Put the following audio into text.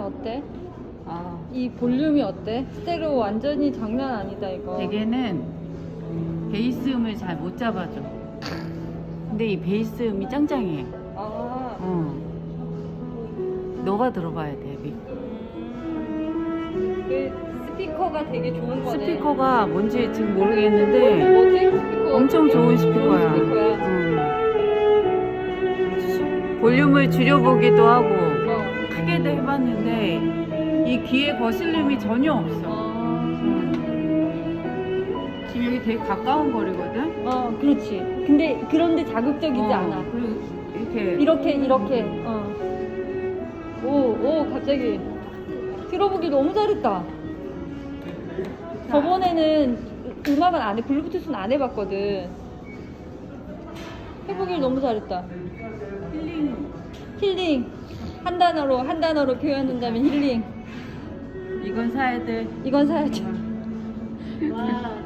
어때? 아, 이 볼륨이 어때? 스테레오 완전히 장난 아니다 이거. 대개는 베이스 음을 잘 못 잡아줘. 근데 이 베이스 음이 짱짱해. 아. 어. 너가 들어봐야 돼. 미- 그 스피커가 되게 좋은 거네. 스피커가 뭔지 지금? 모르겠는데 뭐지? 스피커. 엄청 좋은 스피커야. 좋은 스피커야. 응. 볼륨을 줄여보기도 하고 어. 크게도 해봤는데 이 귀에 거슬림이 전혀 없어. 어. 응. 지금 여기 되게 가까운 거리거든. 어, 그렇지. 근데 그런데 자극적이지 어, 않아. 그리고 이렇게 이렇게 이렇게. 어. 오, 오, 갑자기 들어보기 너무 잘했다. 저번에는 음악은 안 해, 블루투스는 안 해봤거든. 해보길 너무 잘했다. 힐링. 힐링. 한 단어로, 한 단어로 표현한다면 힐링. 이건 사야 돼. 이건 사야죠. 와